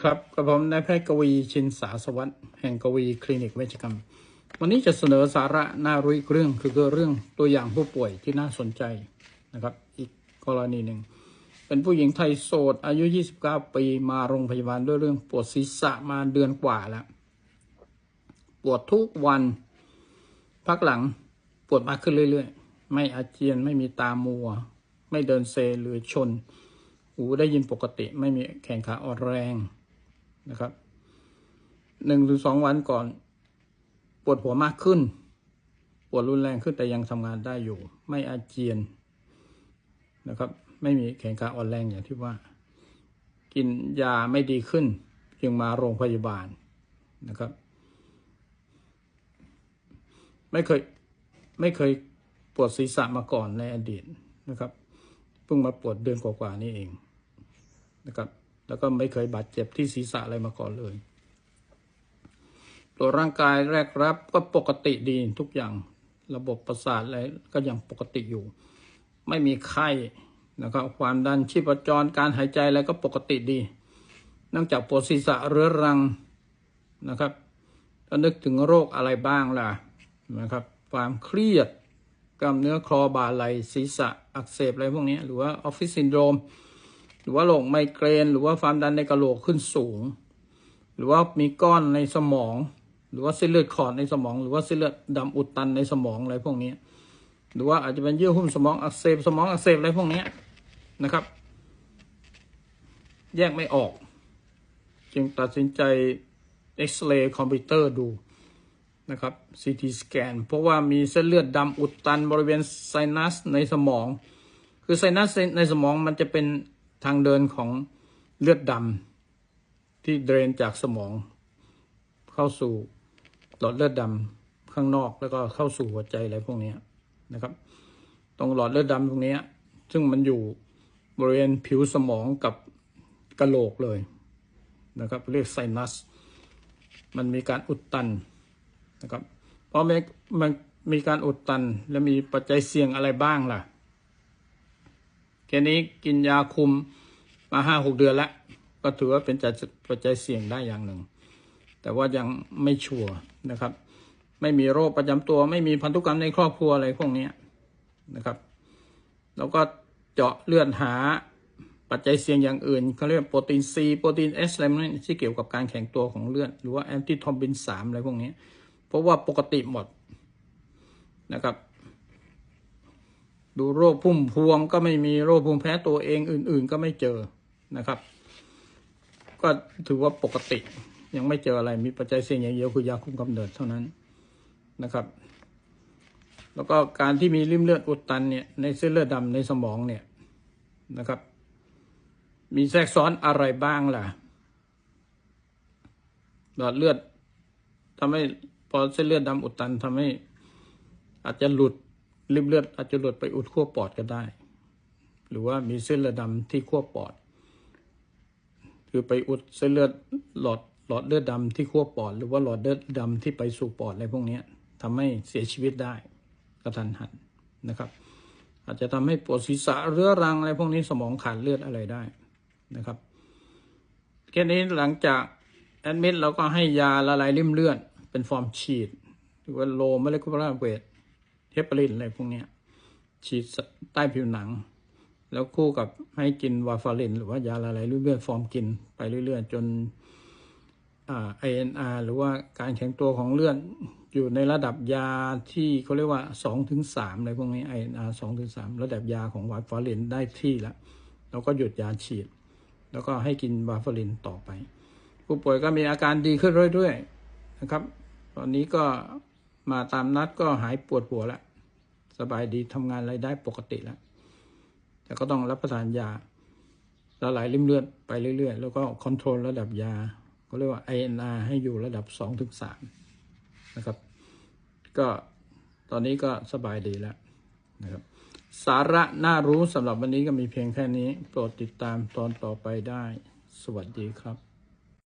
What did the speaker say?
ครับกับผมนายแพทย์กวีชินสาสวัสดิ์แห่งกวีคลินิกเวชกรรม วันนี้จะเสนอสาระน่ารู้อีกเรื่องคือเรื่องตัวอย่างผู้ป่วยที่น่าสนใจนะครับ อีกกรณีหนึ่ง เป็นผู้หญิงไทยโสด อายุ 29 ปีมาโรงพยาบาลด้วยเรื่องปวดศีรษะมาเดือนกว่าแล้ว ปวดทุกวัน พักหลังปวดมากขึ้นเรื่อยๆ ไม่อาเจียนไม่มีตามัว ไม่เดินเซหรือชน หูได้ยินปกติไม่มีแขนขาอ่อนแรง นะครับหนึ่งถึงสองวันก่อน ปวดหัวมากขึ้น ปวดรุนแรงขึ้นแต่ยังทำงานได้อยู่ ไม่อาเจียนนะครับ ไม่มีแขนขาอ่อนแรงอย่างที่ว่า กินยาไม่ดีขึ้น จึงมาโรงพยาบาลนะครับ ไม่เคยไม่เคยปวดศีรษะมาก่อนในอดีตนะครับ เพิ่งมาปวดเดือนกว่าๆนี่เองนะครับ แล้วก็ไม่เคยบาดเจ็บที่ศีรษะอะไรมาก่อนเลย ตัวร่างกายแรกรับก็ปกติดีทุกอย่างระบบประสาทอะไรก็ยังปกติอยู่ ไม่มีไข้นะครับความดันชีพจรการหายใจอะไรก็ปกติดีนื่องจากปวดศีรษะเรื้อรังนะครับก็นึกถึงโรคอะไรบ้างล่ะนะครับ ความเครียดกล้ามเนื้อคลอบ่าไหลศีรษะอักเสบอะไรพวกนี้ หรือว่าออฟฟิศซินโดรม หรือว่าโรคไมเกรน หรือว่าความดันในกระโหลกขึ้นสูง หรือว่ามีก้อนในสมอง หรือว่าเส้นเลือดขอดในสมอง หรือว่าเส้นเลือดดำอุดตันในสมองอะไรพวกนี้ หรือว่าอาจจะเป็นเยื่อหุ้มสมองอักเสบสมองอักเสบอะไรพวกนี้นะครับ แยกไม่ออก จึงตัดสินใจเอ็กซเรย์คอมพิวเตอร์ดูนะครับ CT สแกนเพราะว่ามีเส้นเลือดดำอุดตันบริเวณไซนัสในสมอง คือไซนัสในสมองมันจะเป็น ทางเดินของเลือดดำที่เดรนจากสมอง เข้าสู่หลอดเลือดดำข้างนอกแล้วก็เข้าสู่หัวใจอะไรพวกนี้นะครับ ตรงหลอดเลือดดำตรงนี้ซึ่งมันอยู่บริเวณผิวสมองกับกระโหลกเลยนะครับ เรียกไซนัส มันมีการอุดตันนะครับเพราะมันมีการอุดตันและมีปัจจัยเสี่ยงอะไรบ้างล่ะ แค่นี้กินยาคุมมาห้าหกเดือนแล้ว ก็ถือว่าเป็นปัจจัยเสี่ยงได้อย่างหนึ่ง แต่ว่ายังไม่ชัวร์นะครับ ไม่มีโรคประจำตัว ไม่มีพันธุกรรมในครอบครัวอะไรพวกนี้นะครับ แล้วก็เจาะเลือดหาปัจจัยเสี่ยงอย่างอื่นเขาเรียกโปรตีนซีโปรตีนเอสอะไรนี่ที่เกี่ยวกับการแข็งตัวของเลือด หรือว่าแอนติทอมบินสามอะไรพวกนี้ เพราะว่าปกติหมดนะครับ ดูโรคพุ่มพวงก็ไม่มีโรคภูมิแพ้ตัวเองอื่น ๆ ก็ไม่เจอนะครับ ก็ถือว่าปกติยังไม่เจออะไรมีปัจจัยเสี่ยงอย่างเดียวคือยาคุมกำเนิดเท่านั้นนะครับ แล้วก็การที่มีริ่มเลือดอุดตันเนี่ยในเส้นเลือดดำในสมองเนี่ยนะครับ มีแทรกซ้อนอะไรบ้างล่ะหลอดเลือดทำให้พอเส้นเลือดดำอุดตันทำให้อาจจะหลุด ริมเลือดอาจจะหลุดไปอุดขั้วปอดก็ได้ หรือว่ามีเส้นเลือดดำที่ขั้วปอด คือไปอุดเส้นเลือดหลอดหลอดเลือดดำที่ขั้วปอด หรือว่าหลอดเลือดดำที่ไปสู่ปอดอะไรพวกนี้ทำให้เสียชีวิตได้กระทันหันนะครับ อาจจะทำให้ปวดศีรษะเรื้อรังอะไรพวกนี้สมองขาดเลือดอะไรได้นะครับแค่นี้หลังจากแอดมิดเราก็ให้ยาละลายริ่มเลือดเป็นฟอร์มฉีดหรือว่าโลมาเลกุลาร์เวท เทปรินอะไรพวกนี้ฉีดใต้ผิวหนัง แล้วคู่กับให้กินวาฟาริน หรือว่ายาละลายริ่มเลือดฟอร์มกินไปเรื่อยๆ จนไอ่า INR หรือว่าการแข็งตัวของเลือดอยู่ในระดับยาที่เขาเรียกว่าสองถึงสามอะไรพวกนี้ INR สองถึงสามระดับยาของวาฟารินได้ที่แล้วเราก็หยุดยาฉีด แล้วก็ให้กินวาฟารินต่อไป ผู้ป่วยก็มีอาการดีขึ้นเรื่อยๆนะครับ ตอนนี้ก็ มาตามนัดก็หายปวดหัวแล้วสบายดีทำงานอะไรได้ปกติแล้วแต่ก็ต้องรับประทานยาละลายริ่มเลือดไปเรื่อย ๆ แล้วก็คอนโทรลระดับยาเขาเรียกว่า INR ให้อยู่ระดับ2-3ถึงนะครับ ก็ตอนนี้ก็สบายดีแล้วนะครับ สาระน่ารู้สำหรับวันนี้ก็มีเพียงแค่นี้ โปรดติดตามตอนต่อไปได้ สวัสดีครับ